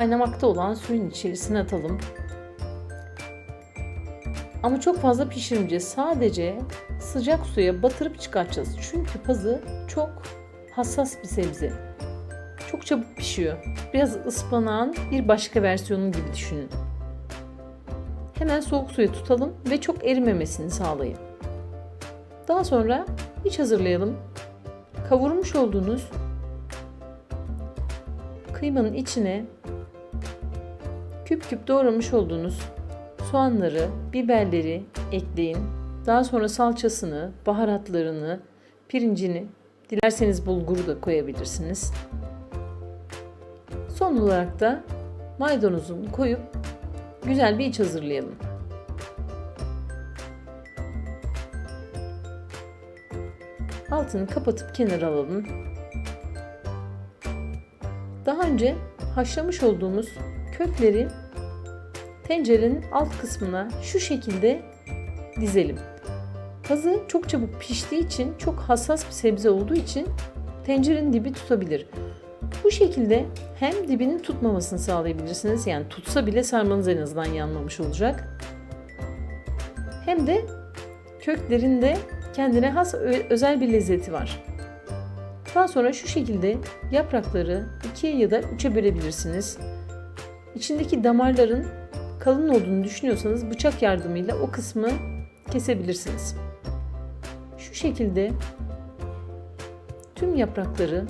Kaynamakta olan suyun içerisine atalım. Ama çok fazla pişirmeyeceğiz. Sadece sıcak suya batırıp çıkartacağız. Çünkü pazı çok hassas bir sebze. Çok çabuk pişiyor. Biraz ıspanağın bir başka versiyonu gibi düşünün. Hemen soğuk suya tutalım ve çok erimemesini sağlayın. Daha sonra iç hazırlayalım. Kavurmuş olduğunuz kıymanın içine küp küp doğramış olduğunuz soğanları, biberleri ekleyin. Daha sonra salçasını, baharatlarını, pirincini, dilerseniz bulguru da koyabilirsiniz. Son olarak da maydanozunu koyup güzel bir iç hazırlayalım. Altını kapatıp kenara alalım. Daha önce haşlamış olduğumuz kökleri tencerenin alt kısmına şu şekilde dizelim. Pazı çok çabuk piştiği için, çok hassas bir sebze olduğu için tencerenin dibi tutabilir. Bu şekilde hem dibinin tutmamasını sağlayabilirsiniz. Yani tutsa bile sarmanız en azından yanmamış olacak. Hem de köklerinde kendine has özel bir lezzeti var. Daha sonra şu şekilde yaprakları ikiye ya da üçe bölebilirsiniz. İçindeki damarların kalın olduğunu düşünüyorsanız bıçak yardımıyla o kısmı kesebilirsiniz. Şu şekilde tüm yaprakları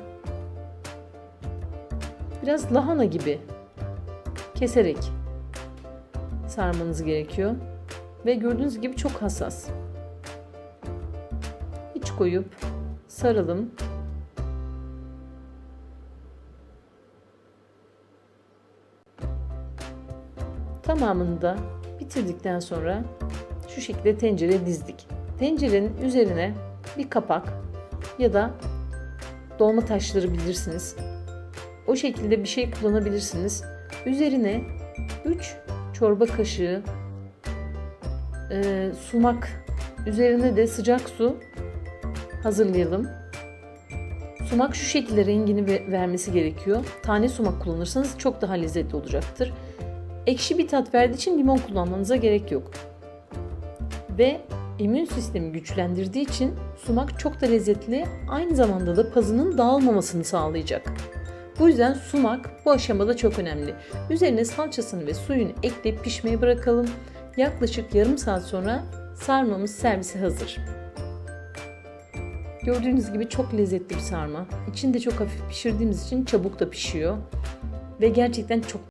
biraz lahana gibi keserek sarmanız gerekiyor. Ve gördüğünüz gibi çok hassas. İç koyup saralım. Tamamını da bitirdikten sonra şu şekilde tencereye dizdik. Tencerenin üzerine bir kapak ya da dolma taşları bilirsiniz. O şekilde bir şey kullanabilirsiniz. Üzerine 3 çorba kaşığı e, sumak, üzerine de sıcak su hazırlayalım. Sumak şu şekilde rengini ve- vermesi gerekiyor. Tane sumak kullanırsanız çok daha lezzetli olacaktır. Ekşi bir tat verdiği için limon kullanmanıza gerek yok. Ve immün sistemi güçlendirdiği için sumak çok da lezzetli, aynı zamanda da pazının dağılmamasını sağlayacak. Bu yüzden sumak bu aşamada çok önemli. Üzerine salçasını ve suyunu ekleyip pişmeye bırakalım. Yaklaşık yarım saat sonra sarmamız servise hazır. Gördüğünüz gibi çok lezzetli bir sarma. İçini de çok hafif pişirdiğimiz için çabuk da pişiyor. Ve gerçekten çok